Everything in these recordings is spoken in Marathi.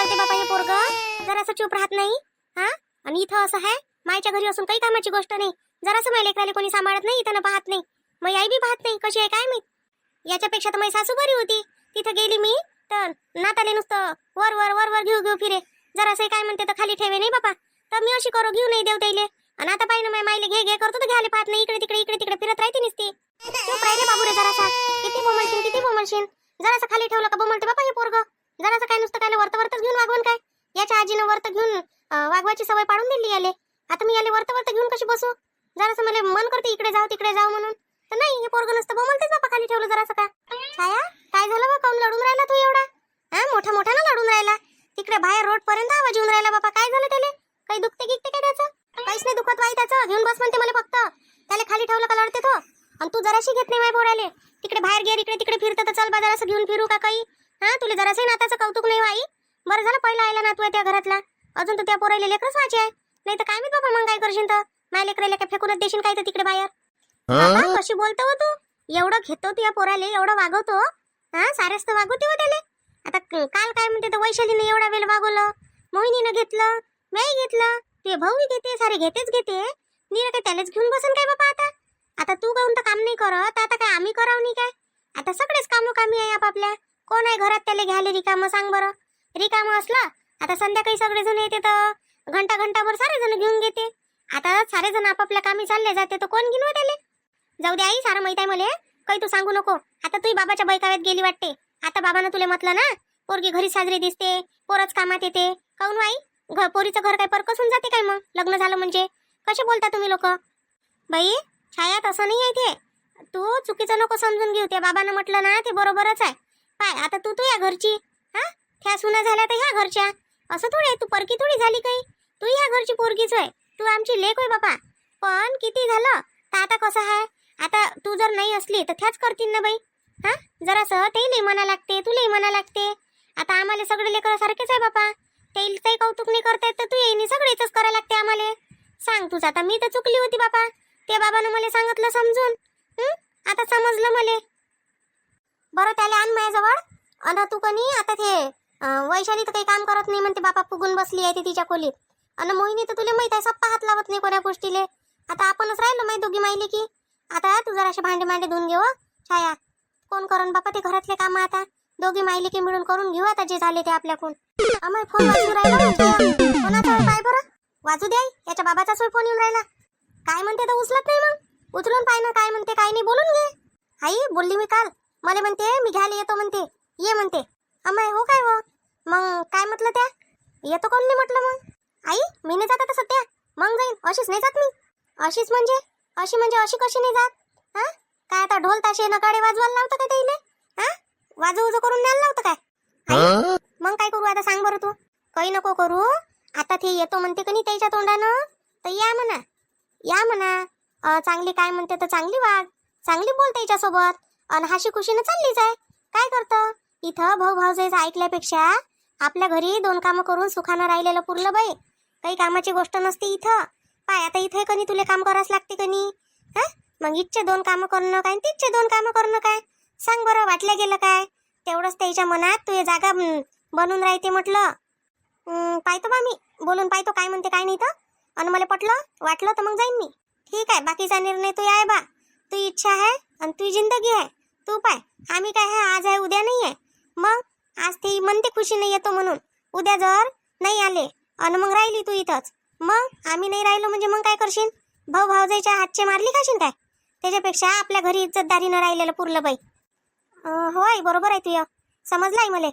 लढते बापा हे पोरग. जरासं चूप राहत नाही. हा? आणि इथं असं आहे मायच्या घरी असून काही कामाची गोष्ट नाही. जरासं माय लेकराला कोणी सांभाळत नाही इथं पाहत नाही. मग आई बी पाहत नाही कशी आहे काय मी याच्यापेक्षा तर माझी सासू बरी होती. तिथं गेली मी तर नाताले नुसतं वर वर वर वर घेऊ घेऊ फिरे. जरासं काय म्हणते तर खाली ठेवे नाही बाबा तर मी अशी करू घेऊ नाही देव त्याले आणि आता पाहिजे ना मायले घे घे करतो तर घ्यायला पाहत नाही. इकडे तिकडे इकडे तिकडे फिरत राहते नुसती. चूप राहिले बाबू रे जरासा. किती बोमलशीन किती बोमलशीन जरासं खाली ठेवलं का बोमलते बापा हे पोरग. जरासं काय नुसतं काय वरत वरतच घेऊन वागवून काय? याच्या आजीनं वरत घेऊन वागवायची सवय पाडून दिली याले. आता मी याले वरत वरत घेऊन कशी बसू? जरासं मला मन करते इकडे जाऊ तिकडे जाऊ म्हणून. तर नाही हे पोरग नसतं बोमलतेच बापा खाली ठेवलं जरासं का? छाया काय झालं बा काऊन लढून राहिला तू एवढा? हा मोठा मोठा ना लढून राहिला. तिकडे बाहेर रोड पर्यंत आवाज येऊन राहिला बापा काय झालं त्याले? काही दुखते गिकते काय त्याचं? काहीच नाही दुखत वाई त्याचं. घेऊन बस म्हणते मला फक्त. त्याला खाली ठेवलं का लढते तो? आणि तू जराशी घेत नाही माय पोराले. तिकडे बाहेर गेर इकडे तिकडे फिरतं तर चल बा जरासं घेऊन फिरू का काही? हा तुला जरासंही नाताचं कौतुक नाही वाई बरं झालं पहिला आयला नातू आहे त्या घरातला. अजून तर त्या पोराले लेकरच वाचे आहे. नाही तर काय मी बाबा मग काय करशील तर? माझ्या लेकराला काय फेकूनच देशील काय तर तिकडे बाहेर? बाबा, कशी बोलतो हो तू? एवढं घेतो तू या पोराले एवढं वागवतो हा. सारेच तर वागवते हो त्याले. आता क- काल काय म्हणते तर वैशालीने एवढा वेळ वागवलं मोहिनीनं घेतलं मी घेतलं ते भाऊ घेते सारे घेतेच घेते. नीरा काय त्यालाच घेऊन बसन काय बाबा आता? आता तू काहून तर काम नाही करत आता काय आम्ही करावं नाही काय? आता सगळेच कामं कामी आहे आपापल्या. कोण आहे घरात त्याला घ्यायला रिकामं? सांग बरं. रिकामं असलं आता संध्याकाळी सगळेजण येते तर घंटा घंटाभर सारे जण घेऊन घेते. आता सारे जण आपापल्या कामी चालले जाते तर कोण घेऊन त्याले? जाऊ दे आई सारं माहीत आहे मले. काही तू सांगू नको. आता तू बाबाच्या बैकाव्यात गेली वाटते. आता बाबानं तुला म्हटलं ना पोरगी घरी साजरी दिसते पोरच कामात येते. काऊन हो आई? घर पोरीचं घर काय परकसून जाते काय मग? लग्न झालं म्हणजे? कसे बोलता तुम्ही लोक? बाई छाया तसं नाही आहे ते. तू चुकीचं नको समजून घेऊ. त्या बाबानं म्हटलं ना ते बरोबरच आहे. पाय आता तू तू या घरची. हा? त्या सुना झाल्या तर ह्या घरच्या. असं थोडी आहे तू परकी थोडी झाली काही. तू ह्या घरची पोरगीच होय तू आमची लेख होय बाबा पण किती झालं? तर आता कसं आहे? आता तू जर नाही असली तर त्याच करतील ना बाई. हा? जरासं तेही म्हणा लागते तुलाही म्हणा लागते. आता आम्हाला सगळे लेकर सारखेच आहे बापा. तेल काही कौतुक नाही करतायत तर तू येईन सगळेच करायला लागते आम्हाला. सांग तुझं आता मी तर चुकली होती बापा. ते बाबानं मला सांगितलं समजून. आता समजलं मला. बरं त्याला आण माझ्याजवळ. अन तू कनी आता ते वैशाली तर काही काम करत नाही म्हणते बापा फुगून बसली आहे ती तिच्या खोलीत अन मोहिनी तर तुला माहीत आहे सप्पा हात लावत नाही कोण्या गोष्टीले. आता आपणच राहिलो माहिती दोघी माहिली की. आता तू जराशे भांडे मांडे धुवून घेऊ छाया. कोण करून बापा ते घरातले काम आता? दोघी माहिली की मिळून करून घेऊ आता जे झाले ते आपल्याकडून. अमय फोन वाजू राहिला कोणाचा पाय बरं. वाजू द्या याच्या बाबाचा सोय फोन येऊन राहिला. काय म्हणते तर उचलत नाही मग. उचलून पाय ना काय म्हणते काय नाही बोलून घे. आई बोलली मी काल. मला म्हणते मी घ्यायला येतो म्हणते. ये म्हणते. अमय हो काय हो? मग काय म्हटलं त्या? येतो कोण नाही म्हटलं मग? आई मी नाही जात आता सध्या. मग जाईन. अशीच नाही जात मी. अशीच म्हणजे? अशी म्हणजे अशी कशी नाही जात? हा? काय आता ढोल ताशे नकाडे वाजवायला लावतं का त्याईले? हा? वाजव उजव करून न्यायला लावतं काय? मग काय करू आता सांग बरं तू. काही नको करू. आता ते येतो म्हणते का नाही त्याच्या तोंडानं? तर या म्हणा. या म्हणा. चांगली काय म्हणते तर चांगली वाग. चांगली बोल त्याच्यासोबत. अन हाशी खुशीनं चालली जाय काय करतं? इथं भाऊ भाऊजाईचं ऐकल्यापेक्षा आपल्या घरी दोन कामं करून सुखानं राहिलेलं पुरलं बाई. काही कामाची गोष्ट नसते इथं. पाय आता इथे कनी तुला काम करावंच लागते कनी हा? मग इथचे दोन कामं करणं काय? तिथचे दोन कामं करणं काय? सांग बरं वाटलं गेलं काय? तेवढंच त्याच्या मनात तू जागा बनून राहते म्हटलं. पाहतो बा मी. बोलून पाहतो काय म्हणते काय नाही तर. आणि मला पटलं वाटलं तर मग जाईन मी. ठीक आहे बाकीचा निर्णय तू आहे बा. तू इच्छा आहे आणि तुझी जिंदगी आहे. तू पाय. आम्ही काय आहे आज आहे उद्या नाही आहे? मग? आज ती म्हणते खुशीने येतो म्हणून. उद्या जर नाही आले आणि मग राहिली तू इथंच. मग? आम्ही नाही राहिलो म्हणजे मग काय करशील? भाऊ भाऊजाईच्या हातचे मारली खाशील काय? त्याच्यापेक्षा आपल्या घरी इज्जतदारीनं राहिलेलं पुरलं बाई. हो आई बरोबर आहे तुझं. समजलं आहे मले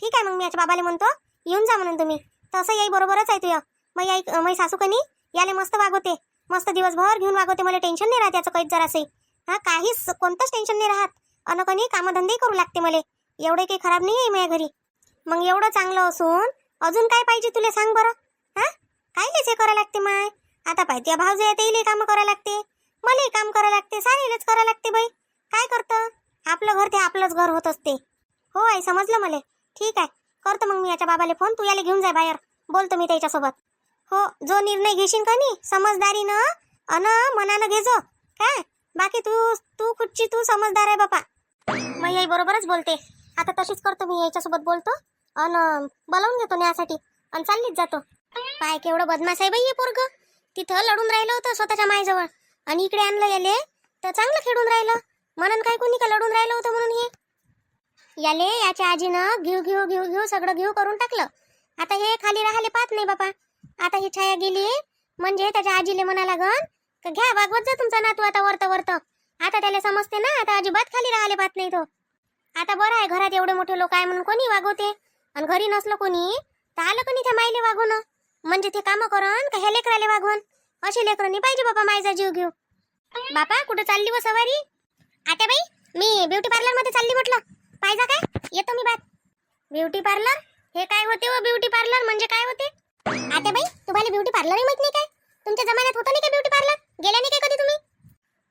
ठीक आहे मग मी याच्या बाबाला म्हणतो. येऊन जा म्हणून तुम्ही. तसं याई बरोबरच आहे तुझं. मग आई मग सासू कनी याले मस्त वागवते. मस्त दिवसभर घेऊन वागवते. मला टेन्शन नाही राहत याचं काहीच जरासंही. हा काहीच कोणतंच टेन्शन नाही राहत. अन कनी कामधंदे करू लागते मला. एवढे काही खराब नाही आहे माझ्या घरी. मग एवढं चांगलं असून अजून काय पाहिजे तुला सांग बरं? हा? कायलेच हे करायला लागते माय? आता पाहिजे भाऊ जे आहे तेले काम करायला लागते. मलाही काम करायला लागते सारेलेच करायला लागते बाई. काय करतं? आपलं घर ते आपलंच घर होत असते. हो आई समजलं मला. ठीक आहे. करतो मग मी याच्या बाबाला फोन तू याला घेऊन जाय बाहेर. बोलतो मी त्याच्यासोबत. हो जो निर्णय घेशील का नी समजदारीनं अन मनानं घेजो. काय? बाकी तू तू कुठची तू समजदार आहे बापा. मग आई बरोबरच बोलते. आता तशीच करतो मी याच्यासोबत बोलतो. अन बोलावून घेतो न्यासाठी आणि चाललीच जातो. पाय केवढं बदमाश आहे बाई हे पोरग. तिथं लढून राहिलं होतं स्वतःच्या मायजवळ. आणि इकडे आणलं याले तर चांगलं खेळून राहिलं. म्हणून काय कोणी का लढून राहिलं होतं म्हणून हे? याले याच्या आजीनं घेऊ घेऊ घेऊ घेऊ सगळं घेऊ करून टाकलं. आता हे खाली राहिले पाहत नाही बापा. आता ही छाया गेली म्हणजे त्याच्या आजीले म्हणा लागन तर घ्या वागवत जा तुमचा नातू आता वरत वरत. आता त्याला समजते ना आता अजिबात खाली राहिले पाहत नाही तो. आता बरं आहे घरात एवढे मोठे लोक आहे म्हणून कोणी वागवते? आणि घरी नसलो कोणी तर आलं कोणी त्या माईले वागवण? म्हणजे ते काम करण का ह्या लेकराले वागवण? असे लेकरांनी पाहिजे बाबा मायचा जीव घेऊ बापा कुठं चालली व सवारी? आता बाई मी ब्युटी पार्लरमध्ये चालली म्हटलं. पाहिजे काय? येतो मी बात ब्युटी पार्लर? हे काय होते व ब्युटी पार्लर? म्हणजे काय होते? आता बाई तुम्हाला ब्युटी पार्लर माहीत नाही काय? तुमच्या जमान्यात होतं नाही का ब्युटी पार्लर? गेल्या नाही काय कधी तुम्ही?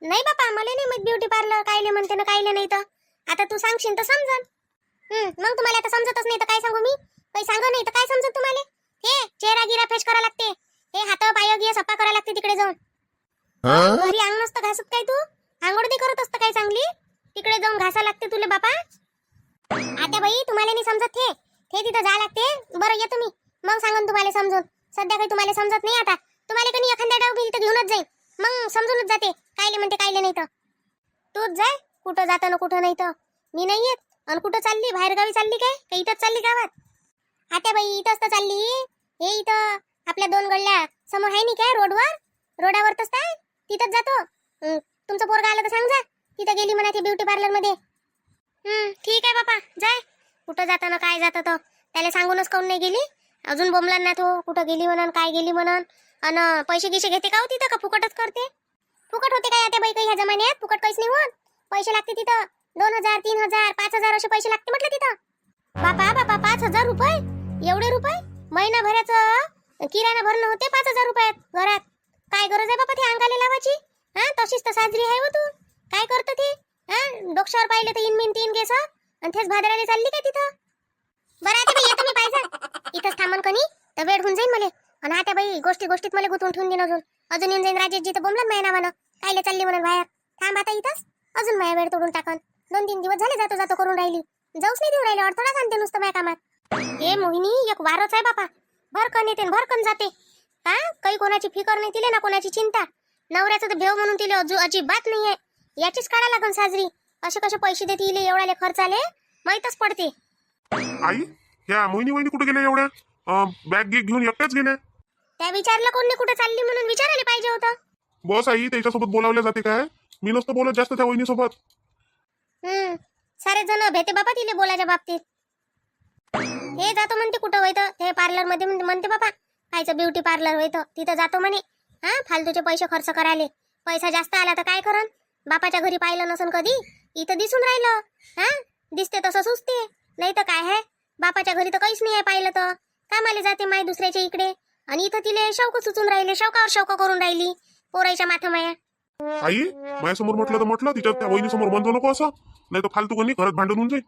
नाही बापा मला नाही माहीत ब्युटी पार्लर कायले म्हणते ना कायले नाही तर. आता तू सांगशील तर समजन. मग तुम्हाला आता समजतच नाही तर काय सांगू मी? काही सांगू नाही तर काय समजत तुम्हाला? हे चेहरा गिरा फ्रेश करा लागते. हे हात पाय गिया सप्पा करा लागते तिकडे जाऊन. घरी अंग नसतं घासत काय तू? आंघोळ नाही करत असतं काय चांगली? तिकडे जाऊन घासा लागते तुले बापा. आता बाई तुम्हाला नाही समजत हे? ते तिथं जा लागते. बरं येतो मी. मग सांगून तुम्हाला समजून. सध्या काही तुम्हाला समजत नाही आता. तुम्हाला कोणी एखाद्या डाव तर घेऊनच जाईल मग समजूनच जाते. कायले म्हणते कायले नाही तर. तूच जाय कुठं जाताना कुठं नाही तर. मी नाही येत. आणि कुठं चालली? बाहेर गावी चालली काय? का इथंच चालली गावात? आता बाई इथंच तर चालली. हे इथं आपल्या दोन गल्ल्या समोर आहे नाही काय? रोडवर? रोडावर तर काय? तिथंच जातो. तुमचं पोरगा आलं तर सांग जा तिथं गेली म्हणा ते ब्युटी पार्लरमध्ये ठीक आहे बापा जाय. कुठं जाताना काय जातं तर. त्याला सांगूनच काऊन नाही गेली? अजून बोमला ना तो कुठं गेली म्हणून काय गेली म्हणून? अन पैसे गिसे घेते का हो तिथं का फुकटच करते? फुकट होते काय आता बाई काही ह्या जमान्यात? फुकट काहीच नाही होत. पैसे लागते तिथं. दोन हजार तीन हजार पाच हजार असे पैसे लागते म्हटलं तिथं. बापा बापा पाच हजार रुपये? एवढे रुपये? महिनाभराचं किराणा भरणं होते पाच हजार रुपयात घरात. काय गरज आहे बापा ते अंगाले लावायची? हा तशीच तर साजरी आहे हो तू. काय करतो ते? हा डोक्षावर पाहिले तर इन मिन तीन गेस आणि तेच भादराने चालली काय तिथं? बरं आता येतो मी पाहिजे इथंच थांबन कनी तर वेळ होऊन जाईल मला. आणि आता बाई गोष्टी गोष्टीत मला गुंतवून ठेवून देईन अजून. अजून येऊन जाईन राजेशजी तर बोमलं नाही नावानं. कायले चालली म्हणून बाहेर. थांब आता इथंच. अजून माया वेळ तोडून टाकन. दोन तीन दिवस झाले जातो जातो करून राहिली. जाऊच नाही देऊन राहिले अडथळा सांगते नुसतं माझ्या कामात. हे मोहिनी एक वारच आहे बापा. भरकन येते भरकन जाते. का काही कोणाची फिकर नाही तिले ना कोणाची चिंता. नवऱ्याचं तर भेव म्हणून तिले अजून अजिबात नाहीये. याचीच काढा लागन साजरी. असे कसे पैसे देते इले एवढाले खर्च आले? माहीतच पडते. आई ह्या मोहिनी वहिनी कुठे गेल्या एवढ्या? बॅग घेऊन एकट्याच गेल्या? त्या विचारलं कोणी कुठे चालली म्हणून विचारायला पाहिजे होतं. बस आई त्याच्यासोबत बोलावल्या जाते काय? मी नसतं बोलत जास्त त्या वहिनीसोबत. हम्म सारे जण भेटे बाबा तिले बोलायच्या बाबतीत. हे जातो म्हणते कुठं होईतं? ते पार्लरमध्ये म्हणते- म्हणते बाबा खायचं ब्युटी पार्लर होईतं. तिथं जातो म्हणे. हा फालतूचे पैसे खर्च करायले. पैसा जास्त आला तर काय करन बापाच्या घरी पाहिलं नसन कधी? इथं दिसून राहिलं. हा दिसते तसं सुचते. नाही तर काय आहे बापाच्या घरी तर काहीच नाही आहे पाहिलं तर. कामाला जाते माय दुसऱ्याच्या इकडे. आणि इथं तिले शौक सुचून राहिले शौकावर शौक करून राहिली पोरायच्या माथा माया आई माझ्यासमोर म्हटलं तर म्हटलं तिच्या त्या वहिनीसमोर बंद नको असं. नाही तर फालतू कोणी घरात भांडण होऊन जाईल.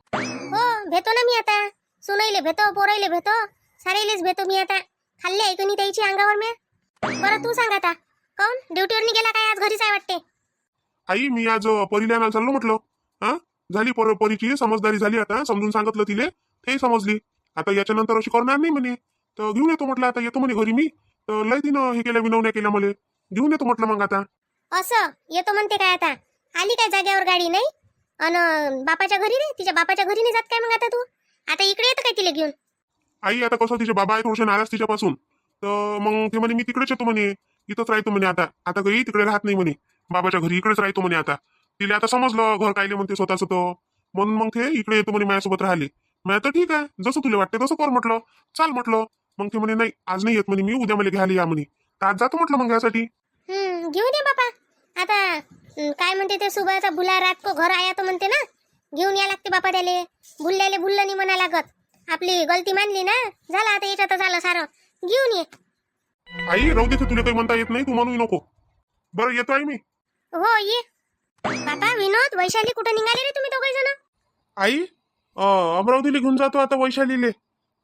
हो भेटो ना मी आता. सुनाईले भेटो पोराईले भेटो सारेलेच भेटो मी आता. खाल्ले आहे कोणी त्याची अंगावर मी बरं तू सांग आता. कोण? ड्युटीवर गेला काय? आज घरीच आहे वाटते. आई मी आज परीला आणायला चाललो म्हटलं. हा? झाली पर परीची समजदारी झाली आता. समजून सांगितलं तिले. ते समजली. आता याच्यानंतर अशी करणार नाही म्हणे. तर घेऊन येतो म्हटलं आता. येतो म्हणे घरी मी. तर लय तिनं हे केल्या विनवण्या केल्या मला. घेऊन येतो म्हटलं मग आता. असं? येतो म्हणते काय आता? आली काय जाग्यावर गाडी नाही? अन बापाच्या घरी नाही? तिच्या बापाच्या घरी नाही जात काय मग आता तू? आता इकडे येतं काय तिला घेऊन? आई आता कसं तिचे बाबा आहे थोडेसे नाराज तिच्यापासून. तर मग ते म्हणे मी तिकडेच येतो म्हणे. इथंच राहतो म्हणे आता. आता काही तिकडे राहत नाही म्हणे. बाबाच्या घरी इकडेच राहतो म्हणे आता. तिला आता समजलं घर कायले म्हणते स्वतःच तर. म्हणून मग ते इकडे येतो म्हणे माझ्यासोबत राहिले. मी तर ठीक आहे. जसं तुला वाटते तसं कर म्हटलं. चाल म्हटलं. मग ते म्हणे नाही आज नाही येत म्हणे मी उद्या मला घ्यायला या म्हणे. तर आज जातो म्हटलं मग यासाठी. हम्म घेऊन ये बापा. आता काय म्हणते ते सुबहचा भुला रात को घर आया तो म्हणते ना. घेऊन या लागते बापा त्याले भुलल्याले भुललं नाही म्हणा लागत. आपली गलती मानली ना. झालं आता याच्यात झालं सारं. घेऊन ये. आई राहू दे ते तुला काही म्हणता येत नाही तू म्हणू नको. बरं येतो आई मी. हो ये. बापा विनोद वैशाली कुठं निघाले रे तुम्ही दोघे जण? आई अं, अमरावतीला घेऊन जातो आता वैशालीले.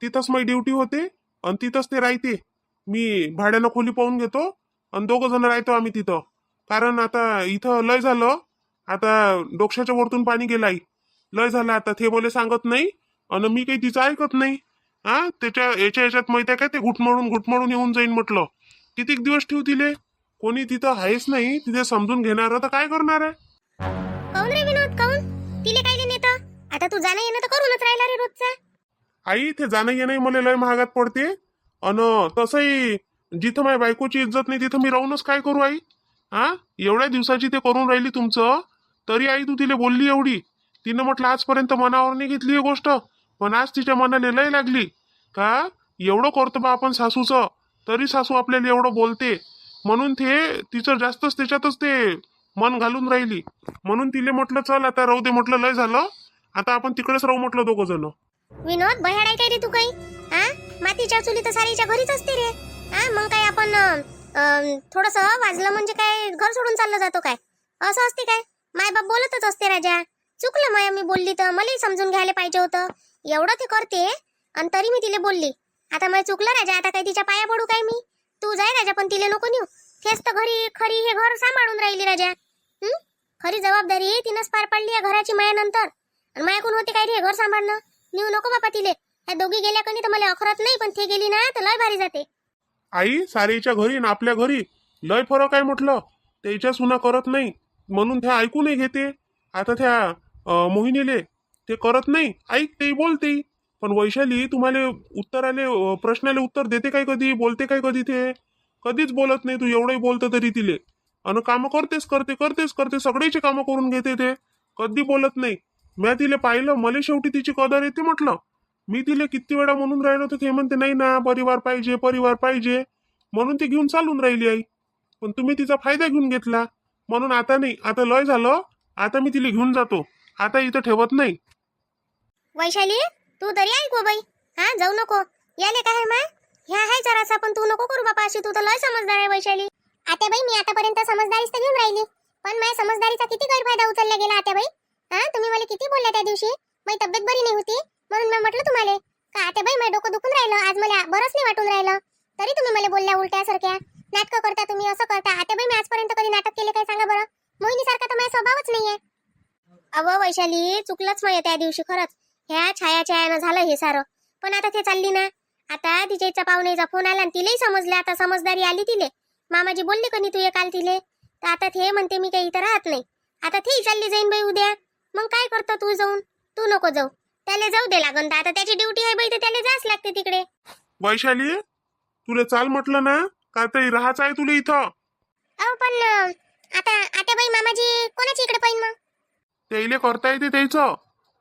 तिथंच माझी ड्युटी होते. आणि तिथंच ते राहते. मी भाड्यानं खोली पाहून घेतो आणि दोघं जण राहतो आम्ही तिथं. कारण आता इथं लय झालं आता डोक्षाच्या वरतून पाणी गेलं लय झालं आता ते बोले सांगत नाही आणि मी काही तिचं ऐकत नाही. हा त्याच्या याच्या याच्यात माहिती आहे काय ते घुटमळून घुटमळून येऊन जाईन म्हटलं. कितीक दिवस ठेवू तिले कोणी तिथं आहेच नाही तिथे समजून घेणार तर काय करणार आहे? काऊन रे विनोद काऊन तिले आता तू जाणं येणं तर करूनच राहिला रे रोजचा. आई ते जाणं येणं मला लय महागात पडते. अन तसंही जिथं माझ्या बायकोची इज्जत नाही तिथं मी राहूनच काय करू आई? हा एवढ्या दिवसाची ते करून राहिली तुमचं तरी आई तू तिला बोलली एवढी. तिनं म्हटलं आजपर्यंत मनावर नाही घेतली ही गोष्ट पण आज तिच्या मनाला लय लागली. का? एवढं करतो बा आपण सासूचं तरी सासू आपल्याला एवढं बोलते. म्हणून ते तिचं जास्तच त्याच्यातच ते मन घालून राहिली. म्हणून तिले म्हटलं चल आता राहू दे म्हटलं लय झालं. आता आपण तिकडेच राहू म्हटलं दोघं जण. विनोद बह्याड आहे काय रे तू काही? हा मातीच्या चुली तर सारीच्या घरीच असते रे. हा मग काय आपण थोडस वाजलं म्हणजे काय घर सोडून चाललं जातो काय? असं असते काय? माय बाप बोलतच असते राजा. चुकलं माया मी बोलली तर मलाही समजून घ्यायला पाहिजे होतं. एवढं ते करते आणि तरी मी तिला बोलली. आता मला चुकलं राजा आता काय तिच्या पाया पडू काय मी? तू जाय राजा पण तिला नको नेऊ. तेच तर घरी खरी हे घर सांभाळून राहिली राजा. खरी जबाबदारी तिनंच पार पाडली या घराची मायानंतर. आणि मायाकून होते काय रे हे घर सांभाळणं? नेऊ नको बापा तिले. या दोघी गेल्या कणी तर मला अखरात नाही पण ते गेली ना तर लय भारी जाते. आई सारेच्या घरी आणि आपल्या घरी. लय फरक आहे म्हटलं. त्याच्या सुना करत नाही. म्हणून त्या ऐकू नाही घेते. आता त्या अं, मोहिनीले ते करत नाही. ऐक ते बोलते पण वैशाली तुम्हाला उत्तराले अं, प्रश्नाले उत्तर देते काय कधी? बोलते काय कधी ते? कधीच बोलत नाही तू एवढंही बोलतं तरी तिले. अन कामं करतेच करते करतेच करते. सगळेचे कामं करून घेते ते. कधी बोलत नाही. म्या तिला पाहिलं मला शेवटी तिची कदर येते म्हटलं. मी तिला किती वेळा म्हणून राहिलो तर ते म्हणते नाही ना परिवार पाहिजे परिवार पाहिजे. म्हणून ती घेऊन चालून राहिली आई. पण तुम्ही तिचा फायदा घेऊन घेतला. म्हणून आता नाही आता लय झालं आता मी तिला घेऊन जातो. आता इथं ठेवत नाही. वैशाली तू तरी ऐकू बाई. हा जाऊ नको. याले काय मा? ह्या आहे जरासा पण तू नको करू बापा अशी. तू तर लय समजदार आहे वैशाली. आता बाई मी आतापर्यंत समजदारीच तर घेऊन राहिली. पण माझ्या समजदारीचा किती गैरफायदा उचलला गेला आता बाई हा तुम्ही मला किती बोलल्या त्या दिवशी? माझी तब्येत बरी नाही होती. म्हणून मी म्हटलं तुम्हाला का आता बाई माझं डोकं दुखून राहिलं? आज मला बरंच नाही वाटून राहिलं. तरी तुम्ही मला बोलल्या उलट्यासारख्या. नाटकं करता तुम्ही असं करता. आता बाई मी आजपर्यंत कधी नाटक केले काय सांगा बरं. मोहिनी सारखा तर माझा स्वभावच नाहीये. अव वैशाली चुकलंच मग त्या दिवशी खरंच. ह्या छाया छायानं झालं हे सारं. पण आता ते चालली ना. आता तिच्या इच्छा पाहुणेचा फोन आला आणि तिलाही समजलं. आता समजदारी आली तिले. मामाजी बोलले कधी तू ये काल तिले? तर आता ते म्हणते मी काही इथं राहत नाही. आता तेही चालली जाईन बाई उद्या. मग काय करतो तू जाऊन? तू नको जाऊ. त्याला जाऊ दे लागन तर आता त्याची ड्युटी आहे बाई तर त्याला जाच लागते तिकडे. वैशाली तुला चाल म्हटलं ना का तरी राहाच आहे तुला इथं? अहो पण अं, आता आता बाई मामाजी कोणाच्या इकडे पाहिजे मग? त्याईले करता येते त्याचं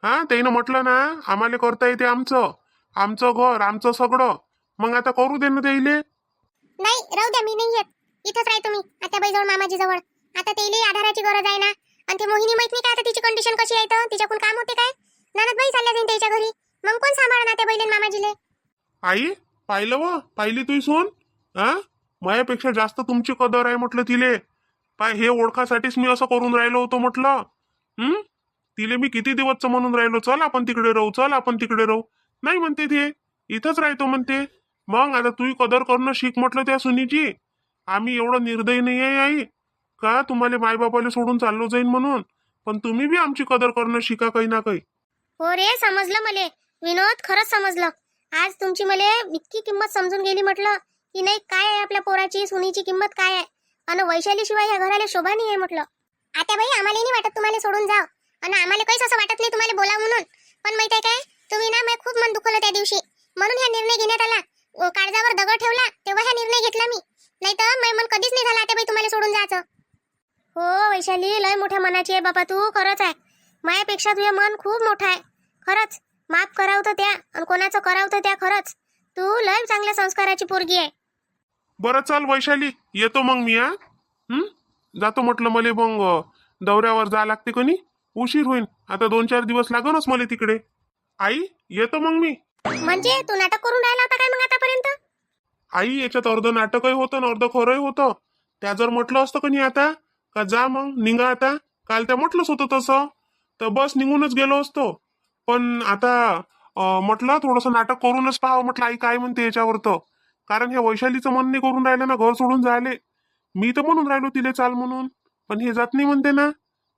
हा त्याईनं म्हटलं ना आम्हाला करता येते आमचं. आमचं घर आमचं सगळं. मग आता करू दे ना त्याईले. नाही राहू द्या मी नाही येत. इथंच राहतो मी आता बाई जवळ मामाजी जवळ. आता तेली आधाराची गरज आहे ना ते मोहिनी माहीत नाही का? आता तिची कंडिशन कशी आहे तर तिच्याकडून काम होते काय? ननद बाई चालल्या जाईन त्याच्या घरी. मग कोण सांभाळणार ना त्या बैलेन मामाजीले? आई पाहिलं व? पाहिली तुही सोन? हा? मायापेक्षा जास्त तुमची कदर आहे म्हटलं तिले. पाय हे ओळखासाठीच मी असं करून राहिलो होतो म्हटलं. हम्म? तिले मी किती दिवसचं म्हणून राहिलो? चल आपण तिकडे राहू. चल आपण तिकडे राहू. नाही म्हणते ते. इथंच राहतो म्हणते. मग आता तुही कदर करणं शिक म्हटलं त्या सुनीची. आम्ही एवढं निर्दयी नाही आहे आई. का तुम्हाला मायबापाला सोडून चाललो जाईन म्हणून? पण तुम्ही बी आमची कदर करणं शिका काही ना काही. हो रे समजलं मले. विनोद खरंच समजलं. आज तुमची मले इतकी किंमत समजून गेली म्हटलं की नाही काय आहे आपल्या पोराची सुनीची किंमत काय आहे? आणि वैशाली शिवाय ह्या घराला शोभा नाही आहे म्हटलं. आता बाई आम्हाला नाही वाटत तुम्हाला सोडून जाव. आणि आम्हाला काहीच असं वाटत नाही तुम्हाला बोला म्हणून. पण माहिती आहे काय? तुम्ही ना मला खूप मन दुखवलं त्या दिवशी. म्हणून हा निर्णय घेण्यात आला. काळजावर दगड ठेवला तेव्हा हा निर्णय घेतला मी. नाही तर मन कधीच नाही झाला आता बाई तुम्हाला सोडून जायचं. हो वैशाली लय मोठ्या मनाची आहे बाबा तू खरंच आहे. मायापेक्षा तुझं मन खूप मोठं आहे. खरंच माफ करावतं त्या आणि कोणाचं करावतं त्या खरंच. तू लय चांगल्या संस्काराची पोरगी आहे. बरं चाल वैशाली. येतो मग मी हा? हं? जातो म्हटलं मले मग अं, दौऱ्यावर जा लागते कोणी उशीर होईन. आता दोन चार दिवस लागणच मला तिकडे. आई येतो मग मी. म्हणजे तू नाटक करून राहिला होता काय मग आतापर्यंत? आई याच्यात अर्ध नाटकही होतं आणि अर्ध खरंही होतं. त्या जर म्हटलं असतं कोणी आता का जा मग निघा आता. काल त्या म्हटलंच होतं तसं. तर बस निघूनच गेलो असतो. पण आता म्हटलं थोडंसं नाटक करूनच पाहावं. म्हटलं आई काय म्हणते याच्यावर तर कारण ह्या वैशालीचं मन नाही करून राहिलं ना घर सोडून जायले मी तर म्हणून राहिलो तिले चाल म्हणून. पण हे जात नाही म्हणते ना.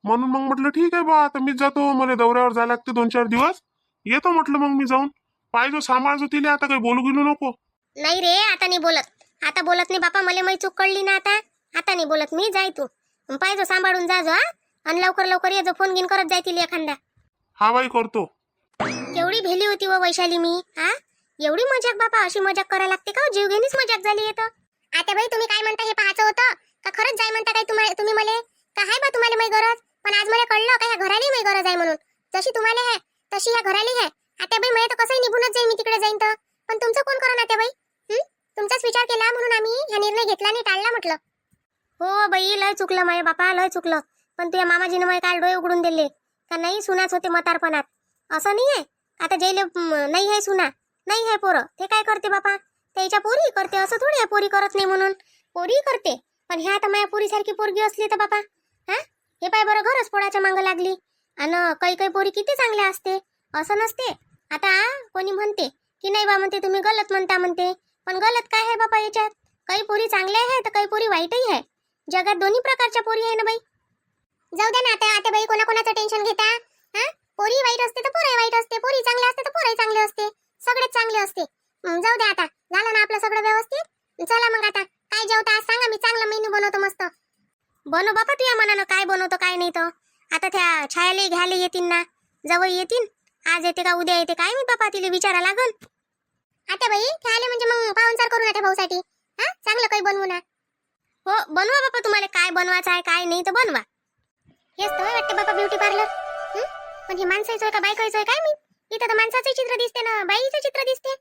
म्हणून मग म्हटलं ठीक आहे बा आता मीच जातो. मला दौऱ्यावर जायला लागते दोन चार दिवस. येतो म्हटलं मग मी जाऊन. पाहिजे सांभाळजो तिले. आता काही बोलू गेलो नको. नाही रे आता नाही बोलत. आता बोलत नाही बापा. मला मै चूक कळली ना आता. आता नाही बोलत. मी जाय तू. पाहिजे सांभाळून जा जो हा. आणि लवकर लवकर ये जो फोन घेऊन करत जायतील एखादा. हा बाई करतो. केवढी भेली होती व वैशाली मी हा. एवढी मजाक बापा अशी मजाक करायला लागते का जीव घेणीच मजाक झाली येतं आता बाई तुम्ही काय म्हणता हे पाहायचं होतं? का खरंच जाय म्हणता काय तुम्हाला तुम्ही मला? का हाय बा तुम्हाला मै गरज? पण आज मला कळलं का ह्या घराली मै गरज आहे म्हणून. जशी तुम्हाला आहे तशी ह्या घराली आहे. आता बाई मला तर कसंही निघूनच जाईन मी तिकडे जाईन तर. पण तुमचं कोण करा ना बाई? हं? तुमचाच विचार केला म्हणून आम्ही हा निर्णय घेतला आणि टाळला म्हटलं. हो बाई लय चुकलं माय बापा लय चुकलं. पण तुझ्या मामाजीनं मला काल डोळे उघडून दिले. का नाही सुनाच होते मतारपणात असं नाही आहे आता जेले नाही आहे सुना. नाही आहे पोरं. ते काय करते बापा? त्याच्या पोरी करते. असं थोडी आहे पोरी करत नाही म्हणून. पोरी करते. पण ह्या आता माझ्या पोरीसारखी पोरगी असली तर बापा हा? हे पाय बरं घरच पोळाच्या मागं लागली. आणि काही काही पोरी किती चांगल्या असते. असं नसते. आता कोणी म्हणते की नाही बा म्हणते तुम्ही गलत म्हणता म्हणते. पण गलत काय आहे बापा याच्यात? काही पोरी चांगल्या आहे तर काही पोरी वाईटही आहे जगात दोन्ही प्रकारच्या पोरी आहे ना बाई? जाऊ द्या ना आता आता बाई कोणाकोणाचं टेन्शन घेता हा? पोरी वाईट असते तर पोरही वाईट असते पोरी चांगले असते तर पोरही चांगले असते सगळेच चांगले असते. जाऊ द्या आता झालं ना आपलं सगळं व्यवस्थित? चला मग आता काय जेवता सांगा मी चांगला मेनू बनवतो मस्त. बनव बापा तुया मनानं काय बनवतो काय नाही तर. आता त्या छायाले घ्यायला येतील ना जवळ येतील आज येते का उद्या येते काय मी बापा तिला विचारा लागल आता बाई खेळाले म्हणजे मग पाहुणचार करू ना त्या भाऊसाठी. हा चांगलं काही बनवू ना. हो बनवा बापा तुम्हाला काय बनवायचं आहे काय नाही तर बनवा. हेच तर वाटते बापा ब्युटी पार्लर पण हे माणसाचं आहे का बायकाचं आहे काय मी इथं तर माणसाचं चित्र दिसते ना बाईचं चित्र दिसते.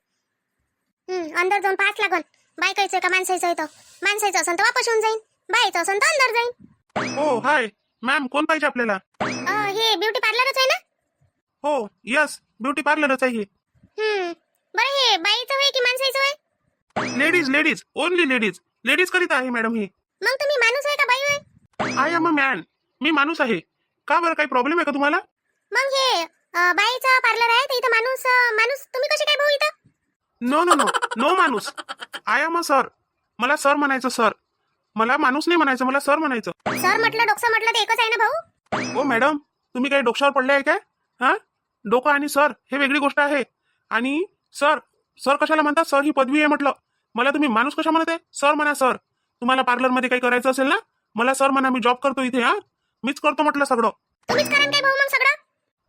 अंदर जाऊन पाच लागल बायकाचं आहे का माणसाचं आहे तर? माणसाचं असेल तर वापस येऊन जाईन. बाईचं असेल तर अंदर जाईन. हो हाय. मॅम कोण पाहिजे आपल्याला? हे ब्युटी पार्लरच आहे ना? हो यस ब्युटी पार्लरच आहे बरं हे बाईचं आहे की माणसाचं आहे ladies ladies only ladies ladies करीत आहे मॅडम ही. मग तुम्ही माणूस आहे का बाई आय एम अ मॅन मी माणूस आहे. का बरं काही प्रॉब्लेम आहे का तुम्हाला? मग हे अं, बाईचं पार्लर आहे तर इथं माणूस अं, माणूस तुम्ही कसे काय भाऊ इथं? नो नो नो नो माणूस. आय एम अ सर मला सर म्हणायचं सर मला माणूस नाही म्हणायचं मला सर म्हणायचं. सर म्हटलं डोकसं म्हटलं एकच आहे ना भाऊ? ओ मॅडम तुम्ही काही डोक्यावर पडले आहे काय? हा? डोकं आणि सर हे वेगळी गोष्ट आहे. आणि सर सर कशाला म्हणतात? सर ही पदवी आहे म्हटलं. मला तुम्ही माणूस कशा म्हणत आहे? सर म्हणा सर. तुम्हाला पार्लरमध्ये काही करायचं असेल ना? मला सर म्हणा मी जॉब करतो इथे हा. मीच करतो म्हटलं सगळं. तुम्हीच करा काय भाऊ मग सगळं?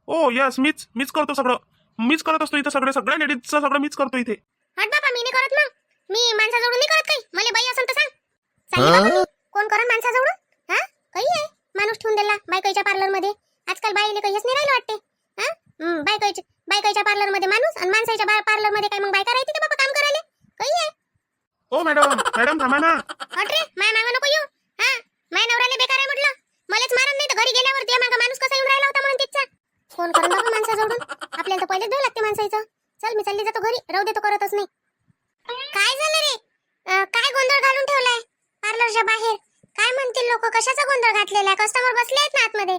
ओ यस मीच मीच करतो सगळं. मीच करत असतो इथं सगळं सगळ्या लेडीजचं सगळं मीच करतो इथे. हट मी नाही करत मग. मी माणसाजवळून नाही करत काही. मला बाई असेल तर सांग. सांगे बाबा मी. कोण करण माणसाजवळून? हा? काही आहे. माणूस ठेवून दिला बायकाईच्या पार्लरमध्ये आजकाल बाईले काहीच नाही राहिलं वाटते. हा? हम्म, बायकाईच्या बायकाईच्या पार्लरमध्ये माणूस आणि माणसाच्या पार्लरमध्ये काय मग बायका राहते का बाबा काम करायला? काही आहे. ओ मॅडम मॅडम थांबा ना. हट रे माय मागा नको येऊ. हा? माय नवऱ्याला बेकार आहे म्हटलं. मलाच मारन नाही तर घरी गेल्यावर त्या मागा माणूस कसा येऊन राहिला होता म्हणून तिथचा? फोन करून बाबा माणसाजवळून आपल्याला तर पहिलेच द्यावं लागते माणसाचं. चल मी चालली जातो घरी. राहू देतो करतच नाही. काय झालं रे? अं, काय गोंधळ घालून ठेवलाय? पार्लरच्या बाहेर. काय म्हणतील लोक? कशाचा गोंधळ घातलेला आहे? कस्टमर बसले आहेत ना आतमध्ये?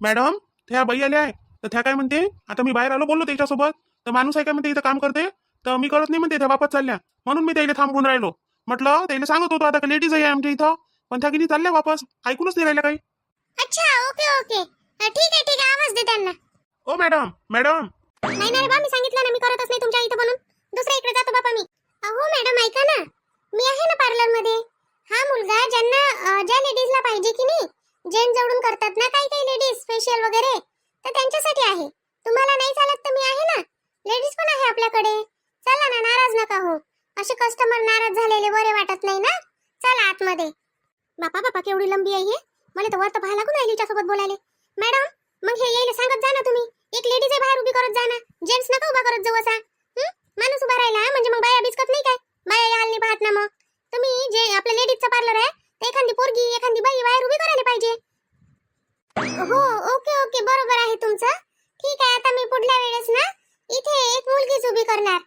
मॅडम त्या बाई आल्या आहे. तर त्या काय म्हणते? आता मी बाहेर आलो बोललो त्याच्यासोबत. तर माणूस आहे काय म्हणते? इथं काम करते? तर मी करत नाही म्हणते त्या वापस चालल्या. म्हणून मी त्याला थांबून राहिलो. म्हटलं त्याला सांगत होतो आता लेडीज आहे आमच्या इथं. पण त्या किती चालल्या वापस. ऐकूनच नाही राहिल्या काही. अच्छा ओके ओके. ठीक आहे ठीक आहे. आवाज दे त्यांना. ओ मॅडम मॅडम. नाही ना रे बा मी सांगितलं ना मी करतच नाही तुमच्या इथं म्हणून. दुसऱ्या इकडे जातो बापा मी. अहो मॅडम ऐका ना. मी आहे ना पार्लरमध्ये हा मुलगा ज्यांना ज्या लेडीजला पाहिजे की नाही जेंट जवळून करतात ना काही काही लेडीज फेशियल वगैरे तर त्यांच्यासाठी आहे. तुम्हाला नाही चालत तर मी आहे ना. लेडीज पण आहे आपल्याकडे. चला ना नाराज नका हो असे कस्टमर नाराज झालेले बरे वाटत नाही ना? चला आतमध्ये. बापा बापा केवढी लंबी आहे हे. मला तर वर तर पाहायला लागून राहिली हिच्यासोबत बोलायले. मॅडम मग हे येईल सांगत जा ना तुम्ही. एक लेडीज आहे बाहेर उभी करत जा ना. जेंट्स नका उभा करत जाऊ असा. माणूस उभा राहिला म्हणजे मग बाया बिस्कत नाही काय? बाया याल नाही पाहत ना मग. तुम्ही जे आपलं लेडीजचं पार्लर आहे ते एखादी पोरगी एखादी बाई बाहेर उभी करायला पाहिजे. हो ओके ओके बरोबर आहे तुमचं. ठीक आहे आता मी पुढल्या वेळेस ना इथे एक मुलगीच उभी करणार.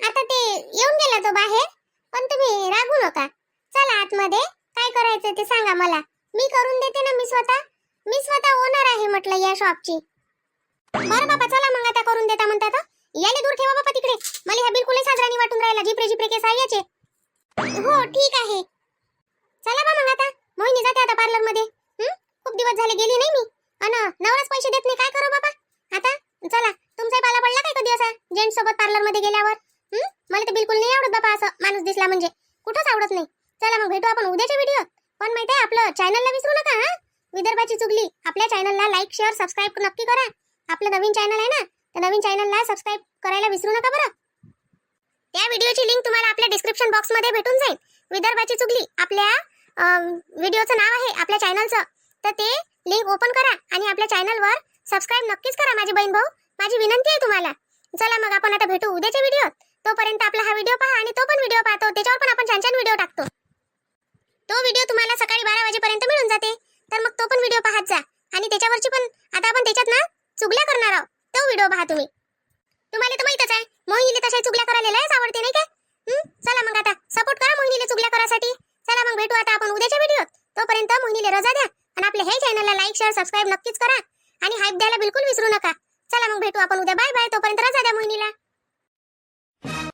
आता ते येऊन गेला तो बाहेर. पण तुम्ही रागू नका चला आतमध्ये. काय करायचं ते सांगा मला. मी करून देते ना मी स्वतः? मी स्वतः ओनर आहे म्हटलं या शॉपची बरं बाबा चला मग आता करून देता म्हणतात हं? याले दूर ठेवा बाबा तिकडे मला ह्या बिलकुलही साजरानी वाटून राहिला जिपरे जिपरे केस आहे याचे हो ठीक आहे चला बा मग आता मोहिनी जाते आता पार्लरमध्ये हं? खूप दिवस झाले गेली नाही मी अन नवराच पैसे देत नाही काय करू बाबा आता चला तुमचाही पाला पडला काय कधी असा जेंट्स सोबत पार्लरमध्ये गेल्यावर हं? मला तर बिलकुल नाही आवडत बाबा असं माणूस दिसला म्हणजे कुठंच आवडत नाही चला मग भेटू आपण उद्याच्या व्हिडिओ पण माहिती आहे आपलं चॅनलला विसरू नका हा विदर्भाची चुगली आपल्या चॅनलला लाईक शेअर सबस्क्राईब नक्की करा आपलं नवीन चॅनल आहे ना त्या नवीन चॅनलला सबस्क्राईब करायला विसरू नका बरं त्या व्हिडिओची लिंक तुम्हाला आपल्या डिस्क्रिप्शन बॉक्समध्ये भेटून जाईल विदर्भाची चुगली आपल्या व्हिडिओचं नाव आहे आपल्या चॅनलचं तर ते लिंक ओपन करा आणि आपल्या चॅनलवर सबस्क्राईब नक्कीच करा माझी बहीण भाऊ. माझी विनंती आहे तुम्हाला. चला मग आपण आता भेटू उद्याच्या व्हिडिओत तोपर्यंत आपला हा व्हिडिओ पहा आणि तो पण व्हिडिओ पाहतो. त्याच्यावर पण आपण छान छान व्हिडिओ टाकतो. तो व्हिडिओ तुम्हाला सकाळी बारा वाजेपर्यंत मिळून जाते. तर मग तो पण व्हिडिओ पाहत जा. आणि त्याच्यावरची पण आता आपण त्याच्यात ना चुगल्या करणार आहोत. तो व्हिडिओ पहा तुम्ही. तुम्हाला तर माहितच आहे मोहिनीले तशा चुगल्या करायला लयच आवडते नाही का? चला मग आता सपोर्ट करा मोहिनीले चुगल्या करासाठी चला मग भेटू आता आपण उद्याच्या व्हिडिओत तोपर्यंत मोहिनीले रजा द्या आणि आपल्या हे चॅनलला लाईक शेअर सबस्क्राईब नक्कीच करा. आणि हाईप द्यायला बिलकुल विसरू नका. चला मग भेटू आपण उद्या. बाय बाय तोपर्यंत रजा द्या मोहिनीला.